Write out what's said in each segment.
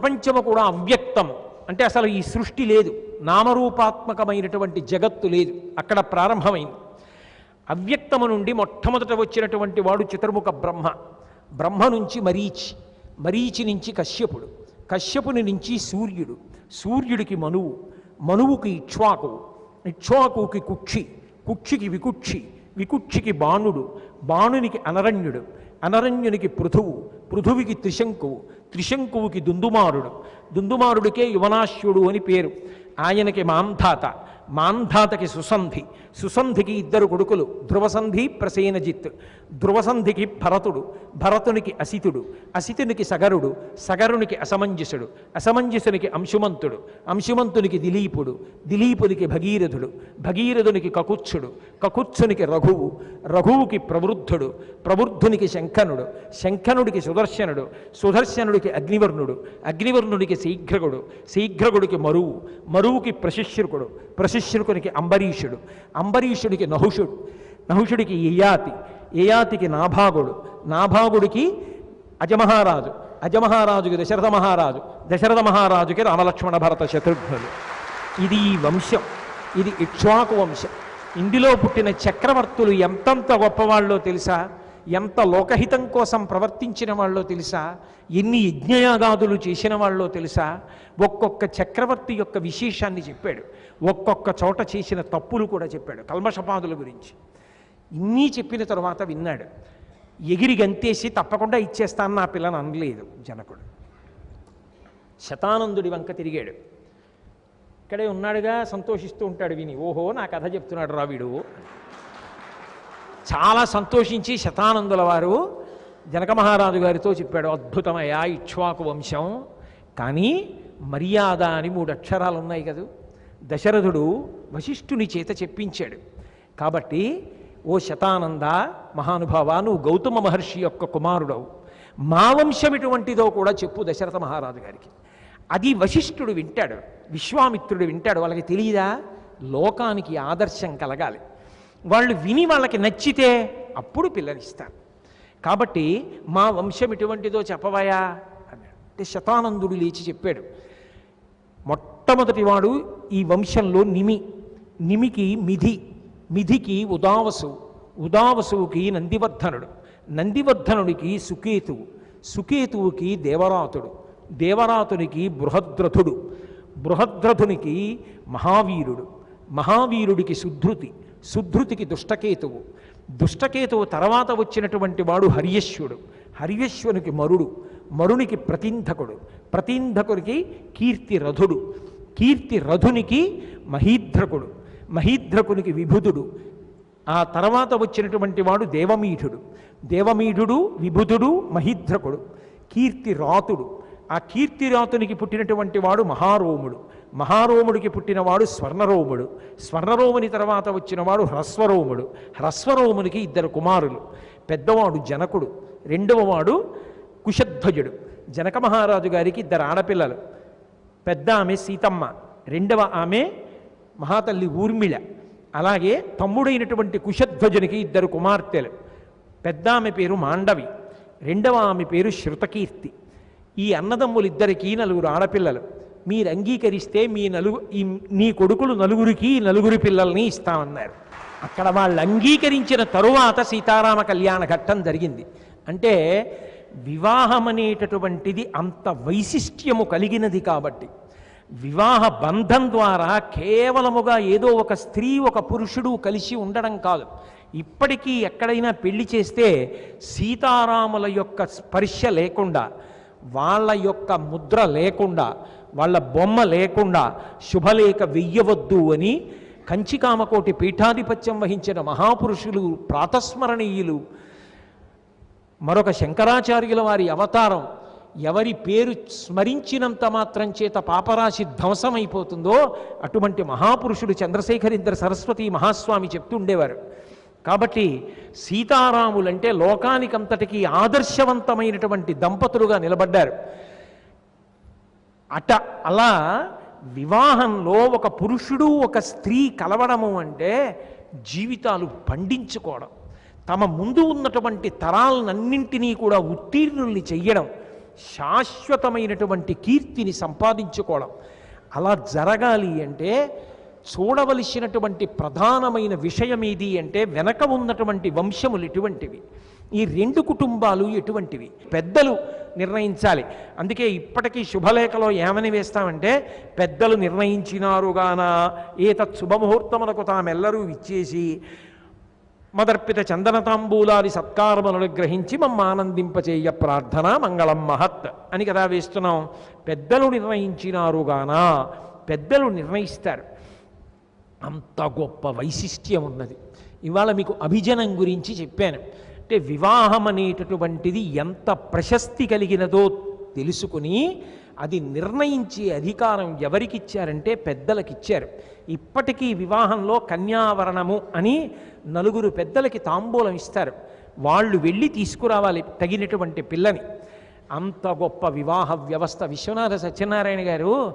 ప్రపంచము కూడా అవ్యక్తము. అంటే అసలు ఈ సృష్టి లేదు. నామరూపాత్మకమైనటువంటి జగత్తు లేదు. అక్కడ ప్రారంభమైంది. అవ్యక్తము నుండి మొట్టమొదట వచ్చినటువంటి వాడు చతుర్ముఖ బ్రహ్మ. బ్రహ్మ నుంచి మరీచి. మరీచి నుంచి కశ్యపుడు. కశ్యపుని నుంచి సూర్యుడు. సూర్యుడికి మనువు. మనువుకి ఇక్ష్వాకు ఇక్ష్వాకుకి కుక్షి. కుక్షికి వికుక్షి. వికుక్షికి బాణుడు. బాణునికి అనరణ్యుడు. అనరణ్యునికి పృథువు. పృథువికి త్రిశంకువు. త్రిశంకువుకి దుందుమారుడు. దుందుమారుడికే యువనాశ్యుడు అని పేరు. ఆయనకి మాంధాత. మాంధాతకి సుసంధి. సుసంధికి ఇద్దరు కొడుకులు. ధ్రువసంధి ప్రసేనజిత్. ధ్రువసంధికి భరతుడు. భరతునికి అసితుడు. అసితునికి సగరుడు. సగరునికి అసమంజసుడు. అసమంజసునికి అంశుమంతుడు. అంశుమంతునికి దిలీపుడు. దిలీపునికి భగీరథుడు. భగీరథునికి కకుత్సుడు. కకుత్సునికి రఘువు. రఘువుకి ప్రవృద్ధుడు. ప్రవృద్ధునికి శంఖనుడు. శంఖనుడికి సుదర్శనుడు. సుదర్శనుడికి అగ్నివర్ణుడు. అగ్నివర్ణుడికి శీఘ్రగుడు. శీఘ్రగుడికి మరువు. మరువుకి ప్రశిష్యుకుడు ప్రశిష్యుకునికి అంబరీషుడు అంబరీషుడికి నహుషుడు నహుషుడికి యయాతి యయాతికి నాభాగుడు నాభాగుడికి అజమహారాజు అజమహారాజుకి దశరథ మహారాజు దశరథ మహారాజుకి రామలక్ష్మణ భరత శత్రుఘ్నులు. ఇది ఈ వంశం ఇది ఇక్ష్వాకు వంశం. ఇందులో పుట్టిన చక్రవర్తులు ఎంతంత గొప్పవాళ్ళో తెలుసా? ఎంత లోకహితం కోసం ప్రవర్తించిన వాళ్ళో తెలుసా? ఎన్ని యజ్ఞయాగాదులు చేసిన వాళ్ళో తెలుసా? ఒక్కొక్క చక్రవర్తి యొక్క విశేషాన్ని చెప్పాడు. ఒక్కొక్క చోట చేసిన తప్పులు కూడా చెప్పాడు కల్మషపాదుల గురించి. ఇన్నీ చెప్పిన తరువాత విన్నాడు ఎగిరి గంతేసి తప్పకుండా ఇచ్చేస్తాను నా పిల్లని అనలేదు జనకుడు. శతానందుడి వంక తిరిగాడు. ఇక్కడే ఉన్నాడుగా సంతోషిస్తూ ఉంటాడు విని ఓహో నా కథ చెప్తున్నాడు రా వీడు. చాలా సంతోషించి శతానందుల వారు జనక మహారాజు గారితో చెప్పాడు అద్భుతమయ్యా ఇక్ష్వాకు వంశం. కానీ మర్యాద అని మూడు అక్షరాలు ఉన్నాయి కదా. దశరథుడు వశిష్ఠుని చేత చెప్పించాడు. కాబట్టి ఓ శతానంద మహానుభావ నువ్వు గౌతమ మహర్షి యొక్క కుమారుడవు. మా వంశం ఇటువంటిదో కూడా చెప్పు దశరథ మహారాజు గారికి. అది వశిష్ఠుడు వింటాడు విశ్వామిత్రుడు వింటాడు వాళ్ళకి తెలియదా లోకానికి ఆదర్శం కలగాలి. వాళ్ళు విని వాళ్ళకి నచ్చితే అప్పుడు పిల్లనిస్తారు కాబట్టి మా వంశం ఇటువంటిదో చెప్పవయా? అన్నాడు. అంటే శతానందుడు లేచి చెప్పాడు. మొట్ట మొట్టమొదటివాడు ఈ వంశంలో నిమి నిమికి మిధి మిధికి ఉదావసు ఉదావసువుకి నందివర్ధనుడు నందివర్ధనుడికి సుకేతువు సుకేతువుకి దేవరాతుడు దేవరాతునికి బృహద్రథుడు బృహద్రథునికి మహావీరుడు మహావీరుడికి సుధృతి సుధృతికి దుష్టకేతువు. దుష్టకేతువు తర్వాత వచ్చినటువంటి వాడు హర్యశ్వుడు హర్యశ్వనునికి మరుడు మరునికి ప్రతింధకుడు ప్రతింధకుడికి కీర్తిరథుడు. కీర్తి రథునికి మహీధ్రకుడు మహీధ్రకునికి విభుదుడు. ఆ తర్వాత వచ్చినటువంటి వాడు దేవమీఢుడు దేవమీఢుడు విభుదుడు మహీధ్రకుడు కీర్తి రాతుడు. ఆ కీర్తిరాతునికి పుట్టినటువంటి వాడు మహారోముడు. మహారోముడికి పుట్టినవాడు స్వర్ణరోముడు. స్వర్ణరోముని తర్వాత వచ్చినవాడు హ్రస్వరోముడు. హ్రస్వరోమునికి ఇద్దరు కుమారులు. పెద్దవాడు జనకుడు. రెండవ వాడు కుశధ్వజుడు. జనక మహారాజు గారికి ఇద్దరు ఆడపిల్లలు. పెద్ద ఆమె సీతమ్మ రెండవ ఆమె మహాతల్లి ఊర్మిళ. అలాగే తమ్ముడైనటువంటి కుశధ్వజునికి ఇద్దరు కుమార్తెలు. పెద్ద ఆమె పేరు మాండవి రెండవ ఆమె పేరు శృతకీర్తి. ఈ అన్నదమ్ములిద్దరికీ నలుగురు ఆడపిల్లలు. మీరు అంగీకరిస్తే మీ నలుగు ఈ నీ కొడుకులు నలుగురికి నలుగురు నలుగురి పిల్లల్ని ఇస్తామన్నారు. అక్కడ వాళ్ళు అంగీకరించిన తరువాత సీతారామ కళ్యాణ ఘట్టం జరిగింది. అంటే వివాహం అనేటటువంటిది అంత వైశిష్ట్యము కలిగినది కాబట్టి వివాహ బంధం ద్వారా కేవలముగా ఏదో ఒక స్త్రీ ఒక పురుషుడు కలిసి ఉండడం కాదు. ఇప్పటికీ ఎక్కడైనా పెళ్ళి చేస్తే సీతారాముల యొక్క స్పర్శ లేకుండా వాళ్ళ యొక్క ముద్ర లేకుండా వాళ్ళ బొమ్మ లేకుండా శుభలేఖ వెయ్యవద్దు అని కంచికామకోటి పీఠాధిపత్యం వహించిన మహాపురుషులు ప్రాతస్మరణీయులు మరొక శంకరాచార్యుల వారి అవతారం ఎవరి పేరు స్మరించినంత మాత్రం చేత పాపరాశి ధ్వంసమైపోతుందో అటువంటి మహాపురుషుడు చంద్రశేఖరేంద్ర సరస్వతి మహాస్వామి చెప్తుండేవారు. కాబట్టి సీతారాములంటే లోకానికంతటికీ ఆదర్శవంతమైనటువంటి దంపతులుగా నిలబడ్డారు. అట అలా వివాహంలో ఒక పురుషుడు ఒక స్త్రీ కలవడము అంటే జీవితాలు పండించుకోవడం. తమ ముందు ఉన్నటువంటి తరాలన్నింటినీ కూడా ఉత్తీర్ణుల్ని చెయ్యడం శాశ్వతమైనటువంటి కీర్తిని సంపాదించుకోవడం. అలా జరగాలి అంటే చూడవలసినటువంటి ప్రధానమైన విషయం ఏది అంటే వెనక ఉన్నటువంటి వంశములు ఎటువంటివి? ఈ రెండు కుటుంబాలు ఎటువంటివి? పెద్దలు నిర్ణయించాలి. అందుకే ఇప్పటికీ శుభలేఖలో ఏమని వేస్తామంటే పెద్దలు నిర్ణయించినారుగాన ఏతత్ శుభముహూర్తములకు తామెల్లరూ ఇచ్చేసి మదర్పిత చందనతాంబూలాది సత్కారములను గ్రహించి మమ్మ ఆనందింపచేయ ప్రార్థన మంగళం మహత్ అని కదా వేస్తున్నాం. పెద్దలు నిర్ణయించినారుగాన పెద్దలు నిర్ణయిస్తారు. అంత గొప్ప వైశిష్ట్యం ఉన్నది. ఇవాళ మీకు అభిజనం గురించి చెప్పాను. అంటే వివాహం అనేటటువంటిది ఎంత ప్రశస్తి కలిగినదో తెలుసుకుని అది నిర్ణయించే అధికారం ఎవరికిచ్చారంటే పెద్దలకిచ్చారు. ఇప్పటికీ వివాహంలో కన్యావరణము అని నలుగురు పెద్దలకి తాంబూలం ఇస్తారు. వాళ్ళు వెళ్ళి తీసుకురావాలి తగినటువంటి పిల్లని. అంత గొప్ప వివాహ వ్యవస్థ. విశ్వనాథ సత్యనారాయణ గారు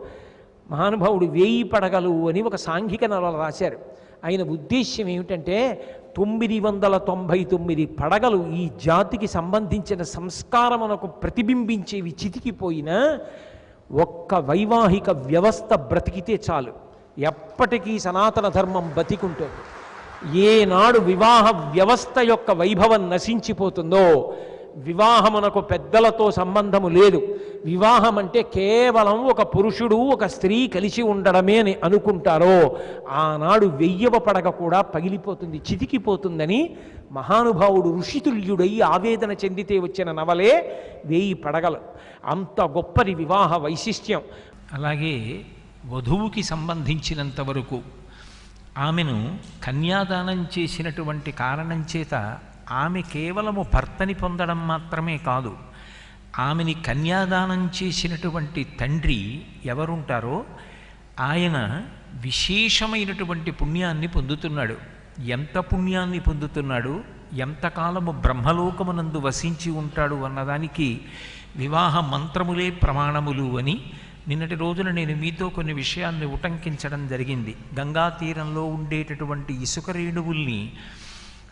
మహానుభావుడు వేయి పడగలు అని ఒక సాంఘిక నవల రాశారు. ఆయన ఉద్దేశ్యం ఏమిటంటే తొమ్మిది వందల తొంభై తొమ్మిది పడగలు ఈ జాతికి సంబంధించిన సంస్కారమునకు ప్రతిబింబించేవి చితికిపోయినా ఒక్క వైవాహిక వ్యవస్థ బ్రతికితే చాలు. ఎప్పటికీ సనాతన ధర్మం బతికుంటుంది. ఏనాడు వివాహ వ్యవస్థ యొక్క వైభవం నశించిపోతుందో వివాహమునకు పెద్దలతో సంబంధము లేదు. వివాహం అంటే కేవలం ఒక పురుషుడు ఒక స్త్రీ కలిసి ఉండడమే అని అనుకుంటారో ఆనాడు వెయ్యవ పడగ కూడా పగిలిపోతుంది చితికిపోతుందని మహానుభావుడు ఋషితుల్యుడై ఆవేదన చెందితే వచ్చిన నవలే వేయి పడగలు. అంత గొప్పది వివాహ వైశిష్ట్యం. అలాగే వధువుకి సంబంధించినంత వరకు ఆమెను కన్యాదానం చేసినటువంటి కారణం చేత ఆమె కేవలము భర్తని పొందడం మాత్రమే కాదు ఆమెని కన్యాదానం చేసినటువంటి తండ్రి ఎవరుంటారో ఆయన విశేషమైనటువంటి పుణ్యాన్ని పొందుతున్నాడు. ఎంత పుణ్యాన్ని పొందుతున్నాడు? ఎంతకాలము బ్రహ్మలోకమునందు వసించి ఉంటాడు అన్నదానికి వివాహ మంత్రములే ప్రమాణములు అని నిన్నటి రోజున నేను మీతో కొన్ని విషయాన్ని ఉటంకించడం జరిగింది. గంగా తీరంలో ఉండేటటువంటి ఇసుక రేణువుల్ని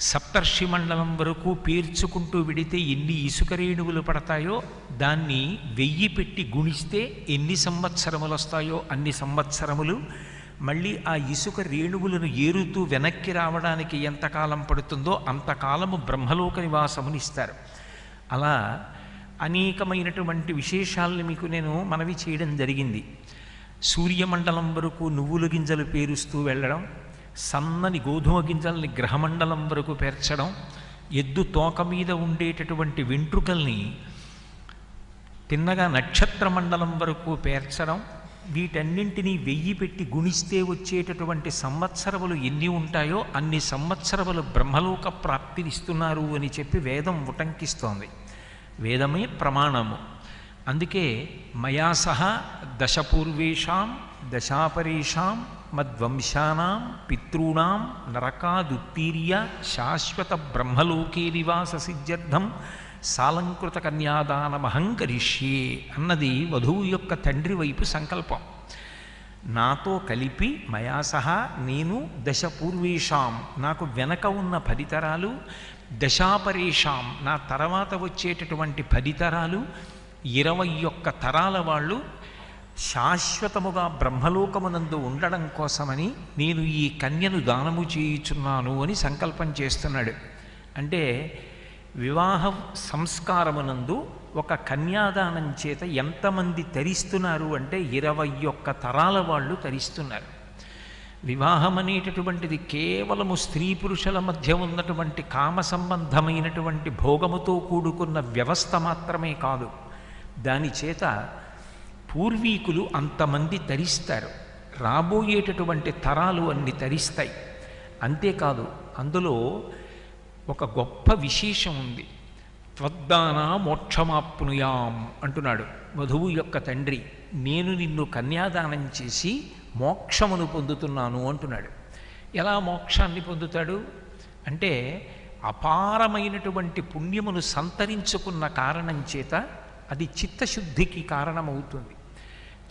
సప్తర్షి మండలం వరకు పేర్చుకుంటూ విడితే ఎన్ని ఇసుక రేణువులు పడతాయో దాన్ని వెయ్యి పెట్టి గుణిస్తే ఎన్ని సంవత్సరములు వస్తాయో అన్ని సంవత్సరములు. మళ్ళీ ఆ ఇసుక రేణువులను ఏరుతూ వెనక్కి రావడానికి ఎంతకాలం పడుతుందో అంతకాలము బ్రహ్మలోక నివాసమునిస్తారు అలా అనేకమైనటువంటి విశేషాలను మీకు నేను మనవి చేయడం జరిగింది. సూర్యమండలం వరకు నువ్వుల గింజలు పేరుస్తూ వెళ్ళడం సన్నని గోధుమ గింజల్ని గ్రహమండలం వరకు పేర్చడం ఎద్దు తోక మీద ఉండేటటువంటి వెంట్రుకల్ని తిన్నగా నక్షత్ర మండలం వరకు పేర్చడం వీటన్నింటినీ వెయ్యి పెట్టి గుణిస్తే వచ్చేటటువంటి సంవత్సరములు ఎన్ని ఉంటాయో అన్ని సంవత్సరములు బ్రహ్మలోక ప్రాప్తినిస్తున్నారు అని చెప్పి వేదం ఉటంకిస్తోంది. వేదమే ప్రమాణము. అందుకే మయా సహా దశపూర్వేషాం దశాపరేషాం మద్వంశానాం పితృణాం నరకాదుత్తీర్య శాశ్వత బ్రహ్మలోకే నివాస సిద్ధ్యర్థం సాలంకృత కన్యాదానమహం కరిష్యే అన్నది వధువు యొక్క తండ్రి వైపు సంకల్పం. నాతో కలిపి మయా సహా నేను దశ పూర్వేషాం నాకు వెనక ఉన్న ఫలితరాలు దశాపరేషాం నా తర్వాత వచ్చేటటువంటి ఫలితరాలు ఇరవై ఒక్క తరాల వాళ్ళు శాశ్వతముగా బ్రహ్మలోకమునందు ఉండడం కోసమని నేను ఈ కన్యను దానము చేయుచున్నాను అని సంకల్పం చేస్తున్నాడు. అంటే వివాహ సంస్కారమునందు ఒక కన్యాదానం చేత ఎంతమంది తరిస్తున్నారు అంటే ఇరవై ఒక్క తరాల వాళ్ళు తరిస్తున్నారు. వివాహం అనేటటువంటిది కేవలము స్త్రీ పురుషుల మధ్య ఉన్నటువంటి కామ సంబంధమైనటువంటి భోగముతో కూడుకున్న వ్యవస్థ మాత్రమే కాదు. దాని చేత పూర్వీకులు అంతమంది తరిస్తారు. రాబోయేటటువంటి తరాలు అన్ని తరిస్తాయి. అంతేకాదు అందులో ఒక గొప్ప విశేషం ఉంది. త్వద్దాన మోక్షమాప్నుయాం అంటున్నాడు వధువు యొక్క తండ్రి. నేను నిన్ను కన్యాదానం చేసి మోక్షమును పొందుతున్నాను అంటున్నాడు. ఎలా మోక్షాన్ని పొందుతాడు? అంటే అపారమైనటువంటి పుణ్యమును సంతరించుకున్న కారణం చేత అది చిత్తశుద్ధికి కారణమవుతుంది.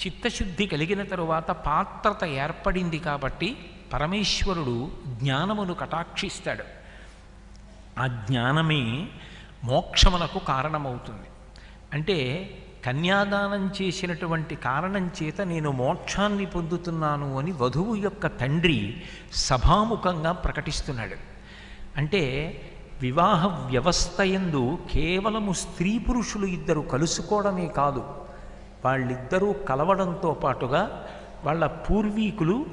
చిత్తశుద్ధి కలిగిన తరువాత పాత్రత ఏర్పడింది కాబట్టి పరమేశ్వరుడు జ్ఞానమును కటాక్షిస్తాడు. ఆ జ్ఞానమే మోక్షమునకు కారణమవుతుంది. అంటే కన్యాదానం చేసినటువంటి కారణం చేత నేను మోక్షాన్ని పొందుతున్నాను అని వధువు యొక్క తండ్రి సభాముఖంగా ప్రకటిస్తున్నాడు. అంటే వివాహ వ్యవస్థ ఎందు కేవలము స్త్రీ పురుషులు ఇద్దరు కలుసుకోవడమే కాదు వాళ్ళిద్దరూ కలవడంతో పాటుగా వాళ్ళ పూర్వీకులు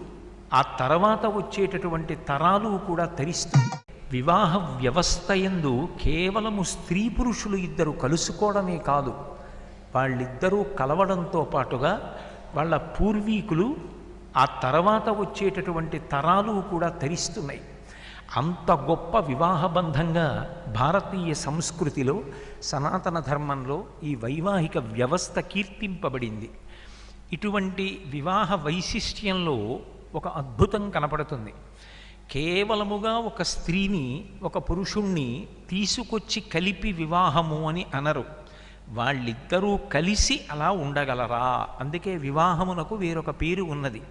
ఆ తర్వాత వచ్చేటటువంటి తరాలు కూడా తరిస్తుంది వివాహ వ్యవస్థ ఎందు కేవలము స్త్రీ పురుషులు ఇద్దరు కలుసుకోవడమే కాదు వాళ్ళిద్దరూ కలవడంతో పాటుగా వాళ్ళ పూర్వీకులు ఆ తర్వాత వచ్చేటటువంటి తరాలు కూడా తరిస్తున్నాయి. అంత గొప్ప వివాహ బంధంగా భారతీయ సంస్కృతిలో సనాతన ధర్మంలో ఈ వైవాహిక వ్యవస్థ కీర్తింపబడింది. ఇటువంటి వివాహ వైశిష్ట్యంలో ఒక అద్భుతం కనపడుతుంది. కేవలముగా ఒక స్త్రీని ఒక పురుషుణ్ణి తీసుకొచ్చి కలిపి వివాహము అని అనరు. వాళ్ళిద్దరూ కలిసి అలా ఉండగలరా? అందుకే వివాహమునకు వేరొక పేరు ఉన్నది.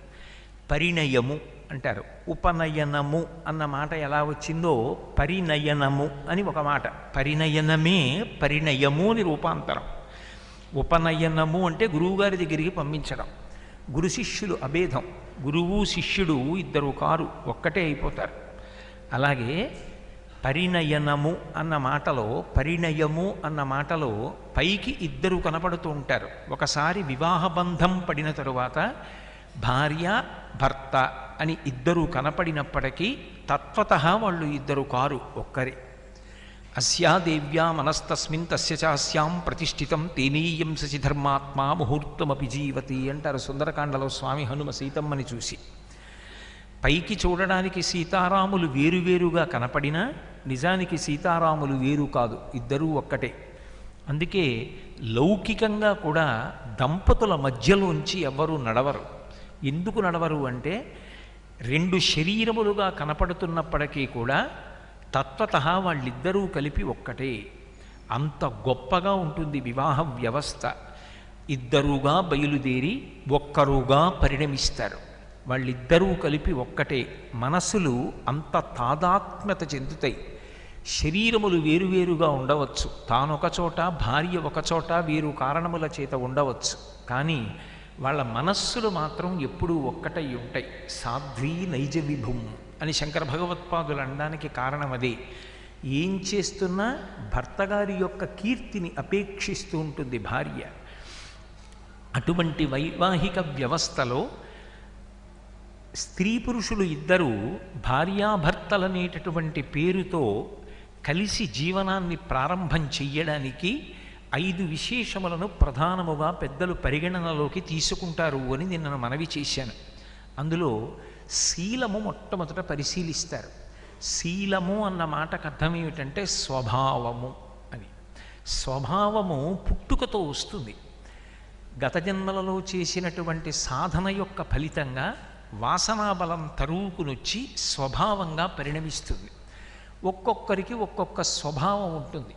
పరిణయము. అంటారు. ఉపనయనము అన్న మాట ఎలా వచ్చిందో పరిణయనము అని ఒక మాట. పరిణయనమే పరిణయము అని రూపాంతరం. ఉపనయనము అంటే గురువుగారి దగ్గరికి పంపించడం. గురు శిష్యులు అభేదం. గురువు శిష్యుడు ఇద్దరు కారు ఒక్కటే అయిపోతారు. అలాగే పరిణయనము అన్న మాటలో పరిణయము అన్న మాటలో పైకి ఇద్దరు కనపడుతూ ఉంటారు. ఒకసారి వివాహ బంధం పడిన తరువాత భార్య భర్త అని ఇద్దరూ కనపడినప్పటికీ తత్వత వాళ్ళు ఇద్దరు కారు ఒక్కరే. అస్యా దేవ్యా మనస్తస్మిన్ తస్యచాస్యాం ప్రతిష్ఠితం తేనీయం శశి ధర్మాత్మా ముహూర్తమపి జీవతి అంటారు సుందరకాండలో స్వామి హనుమ సీతమ్మని చూసి. పైకి చూడడానికి సీతారాములు వేరువేరుగా కనపడినా నిజానికి సీతారాములు వేరు కాదు ఇద్దరూ ఒక్కటే. అందుకే లౌకికంగా కూడా దంపతుల మధ్యలోంచి ఎవ్వరూ నడవరు. ఎందుకు నడవరు అంటే రెండు శరీరములుగా కనపడుతున్నప్పటికీ కూడా తత్వత వాళ్ళిద్దరూ కలిపి ఒక్కటే. అంత గొప్పగా ఉంటుంది వివాహ వ్యవస్థ. ఇద్దరుగా బయలుదేరి ఒక్కరుగా పరిణమిస్తారు. వాళ్ళిద్దరూ కలిపి ఒక్కటే. మనసులు అంత తాదాత్మ్యత చెందుతాయి. శరీరములు వేరువేరుగా ఉండవచ్చు. తానొక చోట భార్య ఒకచోట వీరు వేరు కారణముల చేత ఉండవచ్చు. కానీ వాళ్ళ మనస్సులు మాత్రం ఎప్పుడూ ఒక్కటై ఉంటాయి. సాధ్వీ నైజ విభుం అని శంకర భగవత్పాదులు అనడానికి కారణం అదే. ఏం చేస్తున్నా భర్తగారి యొక్క కీర్తిని అపేక్షిస్తూ ఉంటుంది భార్య. అటువంటి వైవాహిక వ్యవస్థలో స్త్రీ పురుషులు ఇద్దరూ భార్యాభర్తలనేటటువంటి పేరుతో కలిసి జీవనాన్ని ప్రారంభం చెయ్యడానికి ఐదు విశేషములను ప్రధానముగా పెద్దలు పరిగణనలోకి తీసుకుంటారు అని నిన్న మనవి చేశాను. అందులో శీలము మొట్టమొదట పరిశీలిస్తారు. శీలము అన్న మాటకు అర్థం ఏమిటంటే స్వభావము అని. స్వభావము పుట్టుకతో వస్తుంది. గత జన్మలలో చేసినటువంటి సాధన యొక్క ఫలితంగా వాసనాబలం తరువుకునొచ్చి స్వభావంగా పరిణమిస్తుంది. ఒక్కొక్కరికి ఒక్కొక్క స్వభావం ఉంటుంది.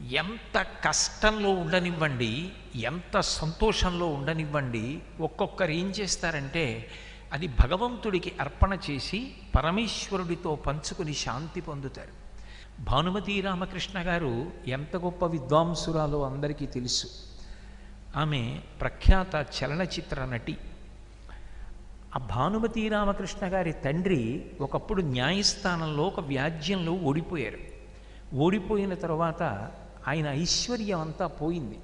ఎంత కష్టంలో ఉండనివ్వండి ఎంత సంతోషంలో ఉండనివ్వండి ఒక్కొక్కరు ఏం చేస్తారంటే అది భగవంతుడికి అర్పణ చేసి పరమేశ్వరుడితో పంచుకుని శాంతి పొందుతారు. భానుమతి రామకృష్ణ గారు ఎంత గొప్ప విద్వాంసురాలో అందరికీ తెలుసు. ఆమె ప్రఖ్యాత చలనచిత్ర నటి. ఆ భానుమతి రామకృష్ణ గారి తండ్రి ఒకప్పుడు న్యాయస్థానంలో ఒక వ్యాజ్యంలో ఓడిపోయారు. ఓడిపోయిన తర్వాత ఆయన ఐశ్వర్యం అంతా పోయింది.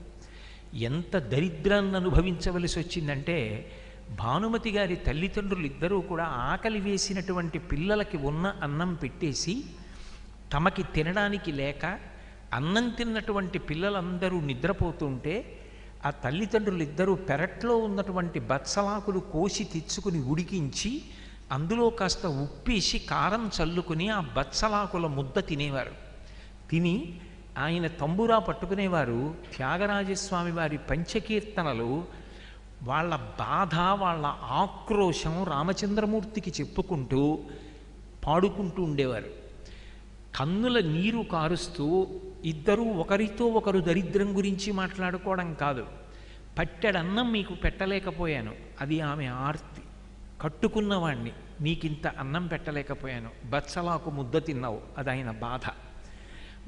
ఎంత దరిద్రాన్ని అనుభవించవలసి వచ్చిందంటే భానుమతి గారి తల్లిదండ్రులు ఇద్దరూ కూడా ఆకలి వేసినటువంటి పిల్లలకి ఉన్న అన్నం పెట్టేసి తమకి తినడానికి లేక అన్నం తిన్నటువంటి పిల్లలందరూ నిద్రపోతుంటే ఆ తల్లిదండ్రులు ఇద్దరూ పెరట్లో ఉన్నటువంటి బత్సలాకులు కోసి తెచ్చుకుని ఉడికించి అందులో కాస్త ఉప్పేసి కారం చల్లుకుని ఆ బత్సలాకుల ముద్ద తినేవారు. తిని ఆయన తంబురా పట్టుకునేవారు త్యాగరాజస్వామి వారి పంచకీర్తనలు. వాళ్ళ బాధ వాళ్ళ ఆక్రోశం రామచంద్రమూర్తికి చెప్పుకుంటూ పాడుకుంటూ ఉండేవారు. కన్నుల నీరు కారుస్తూ ఇద్దరూ ఒకరితో ఒకరు దరిద్రం గురించి మాట్లాడుకోవడం కాదు. పట్టెడన్నం మీకు పెట్టలేకపోయాను. అది ఆమె ఆర్తి. కట్టుకున్నవాణ్ణి. నీకింత అన్నం పెట్టలేకపోయాను. బచ్చలాకు ముద్ద తిన్నావు. అది ఆయన బాధ.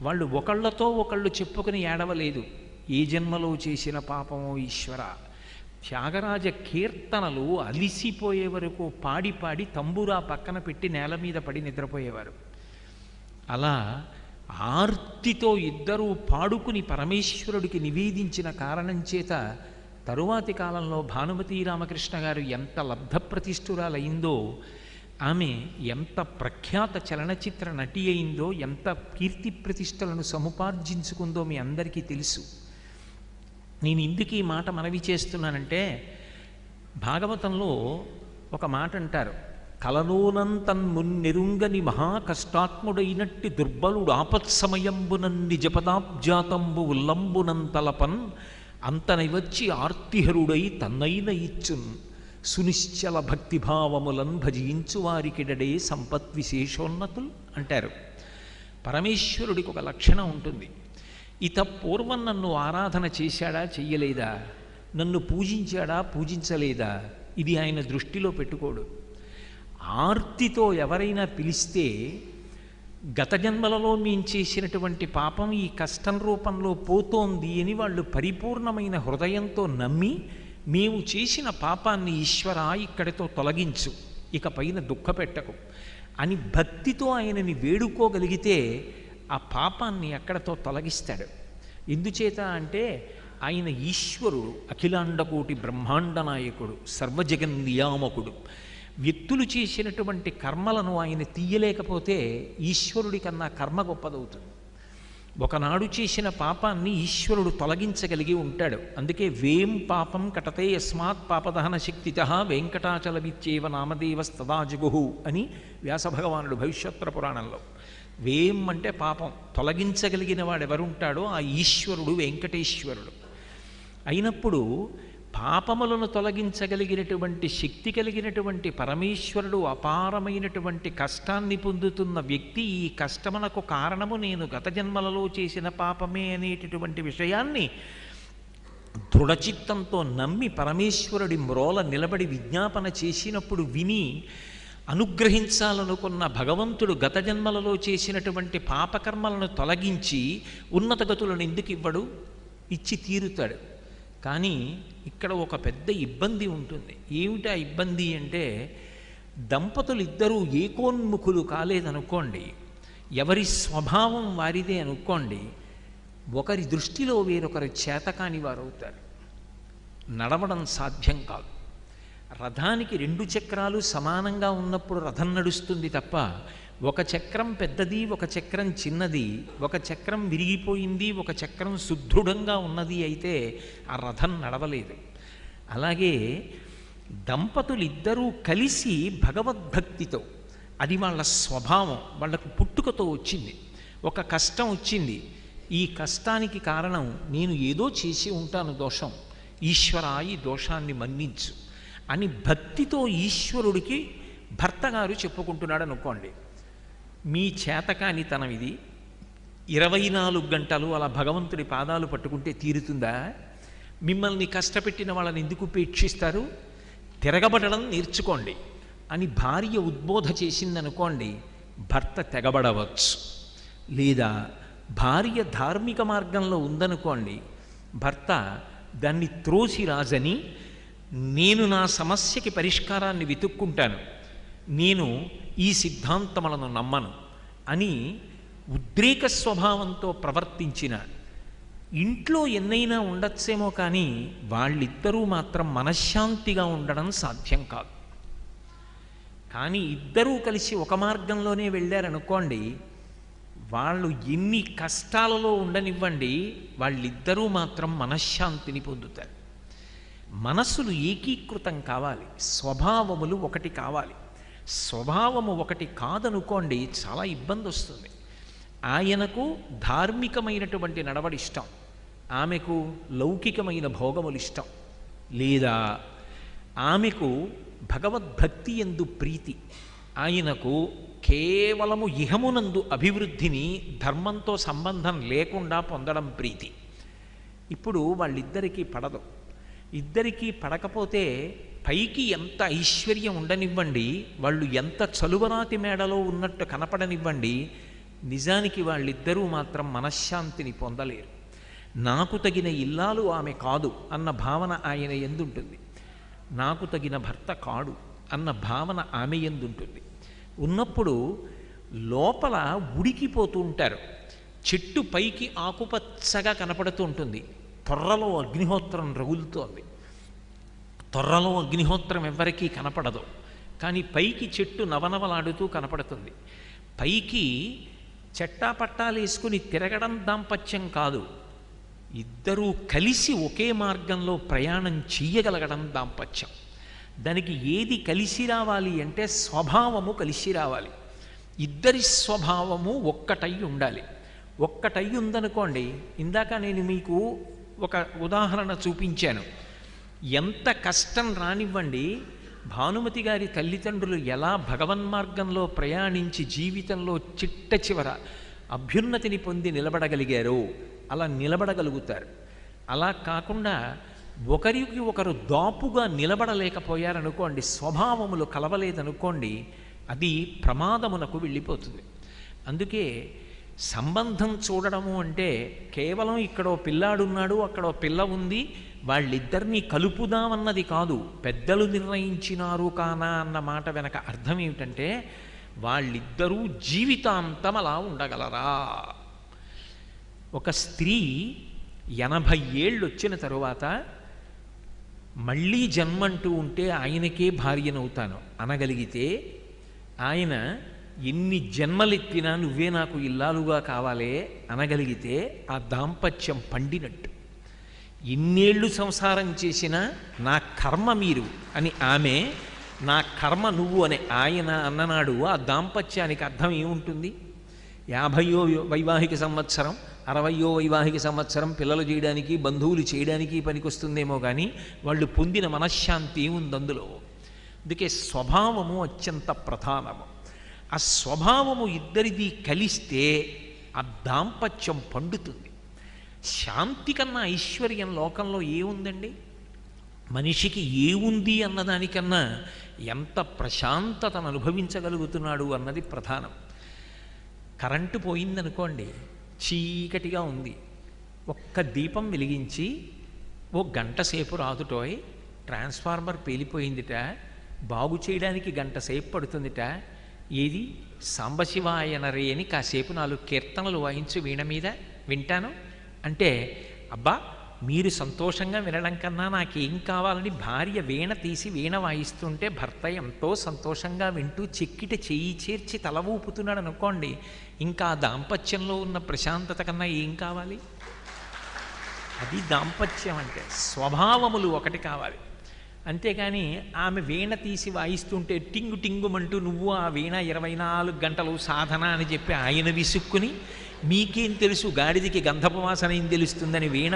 వాళ్ళు ఒకళ్ళతో ఒకళ్ళు చెప్పుకుని ఏడవలేదు. ఏ జన్మలో చేసిన పాపమో ఈశ్వర. త్యాగరాజ కీర్తనలు అలిసిపోయే వరకు పాడి పాడి తంబురా పక్కన పెట్టి నేల మీద పడి నిద్రపోయేవారు. అలా ఆర్తితో ఇద్దరూ పాడుకుని పరమేశ్వరుడికి నివేదించిన కారణం చేత తరువాతి కాలంలో భానుమతి రామకృష్ణ గారు ఎంత లబ్ధప్రతిష్ఠురాలైందో ఆమె ఎంత ప్రఖ్యాత చలనచిత్ర నటి అయిందో ఎంత కీర్తి ప్రతిష్టలను సముపార్జించుకుందో మీ అందరికీ తెలుసు. నేను ఇందుకు ఈ మాట మనవి చేస్తున్నానంటే భాగవతంలో ఒక మాట అంటారు కలలోనంతన్మున్నెరుంగని మహాకష్టాత్ముడైనట్టి దుర్బలుడు ఆపత్సమయంబునన్ని జపదాబ్జాతంబు ఉల్లంబునంతలపన్ అంతనైవచ్చి ఆర్తిహరుడై తన్నైన ఇచ్చున్ సునిశ్చల భక్తిభావములను భజించు వారికిడడే సంపత్ విశేషోన్నతులు అంటారు. పరమేశ్వరుడికి ఒక లక్షణం ఉంటుంది. ఇత పూర్వం నన్ను ఆరాధన చేశాడా చెయ్యలేదా? నన్ను పూజించాడా పూజించలేదా? ఇది ఆయన దృష్టిలో పెట్టుకోడు. ఆర్తితో ఎవరైనా పిలిస్తే గత జన్మలలో మేము చేసినటువంటి పాపం ఈ కష్టం రూపంలో పోతోంది అని వాళ్ళు పరిపూర్ణమైన హృదయంతో నమ్మి మేము చేసిన పాపాన్ని ఈశ్వర ఇక్కడితో తొలగించు ఇక పైన దుఃఖపెట్టకు అని భక్తితో ఆయనని వేడుకోగలిగితే ఆ పాపాన్ని ఎక్కడతో తొలగిస్తాడు. ఎందుచేత అంటే ఆయన ఈశ్వరుడు అఖిలాండకోటి బ్రహ్మాండ నాయకుడు సర్వజగన్ నియామకుడు వ్యక్తులు చేసినటువంటి కర్మలను ఆయన తీయలేకపోతే ఈశ్వరుడి కన్నా కర్మ గొప్పదవుతుంది. ఒకనాడు చేసిన పాపాన్ని ఈశ్వరుడు తొలగించగలిగి ఉంటాడు. అందుకే వేం పాపం కటతే యస్మాత్ పాపదహన శక్తిత వెంకటాచలమిత్యేవ నామదేవస్తదాజగుహు అని వ్యాసభగవానుడు భవిష్యత్ర పురాణంలో. వేం అంటే పాపం. తొలగించగలిగిన వాడు ఎవరుంటాడో ఆ ఈశ్వరుడు వెంకటేశ్వరుడు. అయినప్పుడు పాపములను తొలగించగలిగినటువంటి శక్తి కలిగినటువంటి పరమేశ్వరుడు అపారమైనటువంటి కష్టాన్ని పొందుతున్న వ్యక్తి ఈ కష్టమునకు కారణము నేను గత జన్మలలో చేసిన పాపమే అనేటటువంటి విషయాన్ని దృఢచిత్తంతో నమ్మి పరమేశ్వరుడి మ్రోల నిలబడి విజ్ఞాపన చేసినప్పుడు విని అనుగ్రహించాలనుకున్న భగవంతుడు గత జన్మలలో చేసినటువంటి పాపకర్మలను తొలగించి ఉన్నత గతులను ఎందుకు ఇవ్వడు? ఇచ్చి తీరుతాడు. కానీ ఇక్కడ ఒక పెద్ద ఇబ్బంది ఉంటుంది. ఏమిటా ఇబ్బంది అంటే దంపతులు ఇద్దరూ ఏకోన్ముఖులు కాలేదనుకోండి. ఎవరి స్వభావం వారిదే అనుకోండి. ఒకరి దృష్టిలో వేరొకరు చేతకాని వారు అవుతారు నడవడం సాధ్యం కాదు. రథానికి రెండు చక్రాలు సమానంగా ఉన్నప్పుడు రథం నడుస్తుంది తప్ప ఒక చక్రం పెద్దది ఒక చక్రం చిన్నది ఒక చక్రం విరిగిపోయింది ఒక చక్రం సుదృఢంగా ఉన్నది అయితే ఆ రథం నడవలేదు. అలాగే దంపతులు ఇద్దరూ కలిసి భగవద్భక్తితో అది వాళ్ళ స్వభావం వాళ్ళకు పుట్టుకతో వచ్చింది. ఒక కష్టం వచ్చింది. ఈ కష్టానికి కారణం నేను ఏదో చేసి ఉంటాను దోషం. ఈశ్వర ఈ దోషాన్ని మన్నించు అని భక్తితో ఈశ్వరుడికి భర్తగారు చెప్పుకుంటున్నాడు అనుకోండి మీ చేతకానితనం ఇది ఇరవై నాలుగు గంటలు అలా భగవంతుడి పాదాలు పట్టుకుంటే తీరుతుందా? మిమ్మల్ని కష్టపెట్టిన వాళ్ళని ఎందుకు ఉపేక్షిస్తారు? తిరగబడడం నేర్చుకోండి. అని భార్య ఉద్బోధ చేసిందనుకోండి భర్త తెగబడవచ్చు. లేదా భార్య ధార్మిక మార్గంలో ఉందనుకోండి భర్త దాన్ని త్రోసి రాజని నేను నా సమస్యకి పరిష్కారాన్ని వెతుక్కుంటాను. నేను ఈ సిద్ధాంతములను నమ్మను అని ఉద్రేక స్వభావంతో ప్రవర్తించిన ఇంట్లో ఎన్నైనా ఉండొచ్చేమో కానీ వాళ్ళిద్దరూ మాత్రం మనశ్శాంతిగా ఉండడం సాధ్యం కాదు. కానీ ఇద్దరూ కలిసి ఒక మార్గంలోనే వెళ్ళారనుకోండి వాళ్ళు ఎన్ని కష్టాలలో ఉండనివ్వండి వాళ్ళిద్దరూ మాత్రం మనశ్శాంతిని పొందుతారు. మనస్సులు ఏకీకృతం కావాలి స్వభావములు ఒకటి కావాలి. స్వభావము ఒకటి కాదనుకోండి చాలా ఇబ్బంది వస్తుంది ఆయనకు ధార్మికమైనటువంటి నడవడి ఇష్టం. ఆమెకు లౌకికమైన భోగములు ఇష్టం. లేదా ఆమెకు భగవద్భక్తి ఎందు ప్రీతి. ఆయనకు కేవలము ఇహమునందు అభివృద్ధిని ధర్మంతో సంబంధం లేకుండా పొందడం ప్రీతి. ఇప్పుడు వాళ్ళిద్దరికీ పడదు. ఇద్దరికీ పడకపోతే పైకి ఎంత ఐశ్వర్యం ఉండనివ్వండి వాళ్ళు ఎంత చలువరాతి మేడలో ఉన్నట్టు కనపడనివ్వండి నిజానికి వాళ్ళిద్దరూ మాత్రం మనశ్శాంతిని పొందలేరు. నాకు తగిన ఇల్లాలు ఆమె కాదు అన్న భావన ఆయన ఎందుంటుంది? నాకు తగిన భర్త కాడు అన్న భావన ఆమె ఎందుంటుంది? ఉన్నప్పుడు లోపల ఉడికిపోతూ ఉంటారు. చెట్టు పైకి ఆకుపచ్చగా కనపడుతూ ఉంటుంది. తొర్రలో అగ్నిహోత్రం రగులుతోంది. తొర్రలో అగ్నిహోత్రం ఎవ్వరికీ కనపడదు. కానీ పైకి చెట్టు నవనవలాడుతూ కనపడుతుంది. పైకి చెట్టా పట్టాలు వేసుకుని తిరగడం దాంపత్యం కాదు. ఇద్దరూ కలిసి ఒకే మార్గంలో ప్రయాణం చెయ్యగలగడం దాంపత్యం. దానికి ఏది కలిసి రావాలి అంటే స్వభావము కలిసి రావాలి. ఇద్దరి స్వభావము ఒక్కటై ఉండాలి. ఒక్కటై ఉందనుకోండి ఇందాక నేను మీకు ఒక ఉదాహరణ చూపించాను. ఎంత కష్టం రానివ్వండి. భానుమతి గారి తల్లిదండ్రులు ఎలా భగవన్మార్గంలో ప్రయాణించి జీవితంలో చిట్ట చివర అభ్యున్నతిని పొంది నిలబడగలిగారో అలా నిలబడగలుగుతారు. అలా కాకుండా ఒకరికి ఒకరు దాపుగా నిలబడలేకపోయారనుకోండి స్వభావములు కలవలేదనుకోండి అది ప్రమాదమునకు వెళ్ళిపోతుంది. అందుకే సంబంధం చూడడము అంటే కేవలం ఇక్కడో పిల్లాడున్నాడు అక్కడో పిల్ల ఉంది వాళ్ళిద్దరినీ కలుపుదామన్నది కాదు పెద్దలు నిర్ణయించినారు కానా అన్న మాట వెనక అర్థం ఏమిటంటే వాళ్ళిద్దరూ జీవితాంతం అలా ఉండగలరా? ఒక స్త్రీ ఎనభై ఏళ్ళు వచ్చిన తరువాత మళ్ళీ జన్మంటూ ఉంటే ఆయనకే భార్యనవుతాను అనగలిగితే ఆయన ఎన్ని జన్మలెత్తినా నువ్వే నాకు ఇల్లాలుగా కావాలే అనగలిగితే ఆ దాంపత్యం పండినట్టు. ఎన్నేళ్ళు సంసారం చేసినా నా కర్మ మీరు అని ఆమె నా కర్మ నువ్వు అనే ఆయన అన్ననాడు ఆ దాంపత్యానికి అర్థం ఏముంటుంది? యాభయో వైవాహిక సంవత్సరం అరవయో వైవాహిక సంవత్సరం పిల్లలు చేయడానికి బంధువులు చేయడానికి పనికొస్తుందేమో కానీ వాళ్ళు పొందిన మనశ్శాంతి ఉంది అందులో? అందుకే స్వభావము అత్యంత ప్రధానము. ఆ స్వభావము ఇద్దరిది కలిస్తే ఆ దాంపత్యం పండుతుంది. శాంతి కన్నా ఐశ్వర్యం లోకంలో ఏముందండి మనిషికి ఏముంది అన్నదానికన్నా ఎంత ప్రశాంతతను అనుభవించగలుగుతున్నాడు అన్నది ప్రధానం. కరెంటు పోయిందనుకోండి చీకటిగా ఉంది. ఒక్క దీపం వెలిగించి ఓ గంట సేపు రాదుటోయ్ ట్రాన్స్ఫార్మర్ పేలిపోయిందిట బాగు చేయడానికి గంట సేపు పడుతుందిట ఏది? సాంబశివాయనరే అని కాసేపు నాలుగు కీర్తనలు వాయించు వీణ మీద వింటాను. అంటే అబ్బా మీరు సంతోషంగా వినడం కన్నా నాకేం కావాలని భార్య వీణ తీసి వీణ వాయిస్తుంటే భర్త ఎంతో సంతోషంగా వింటూ చెక్కిట చెయ్యి చేర్చి తల ఊపుతున్నాడు అనుకోండి ఇంకా దాంపత్యంలో ఉన్న ప్రశాంతత కన్నా ఏం కావాలి? అది దాంపత్యం అంటే స్వభావములు ఒకటి కావాలి. అంతేకాని ఆమె వీణ తీసి వాయిస్తుంటే టింగు టింగుమంటూ నువ్వు ఆ వీణ ఇరవై నాలుగు గంటలు సాధన అని చెప్పి ఆయన విసుక్కుని మీకేం తెలుసు? గాడిదికి గంధపవాసన ఏం తెలుస్తుందని వీణ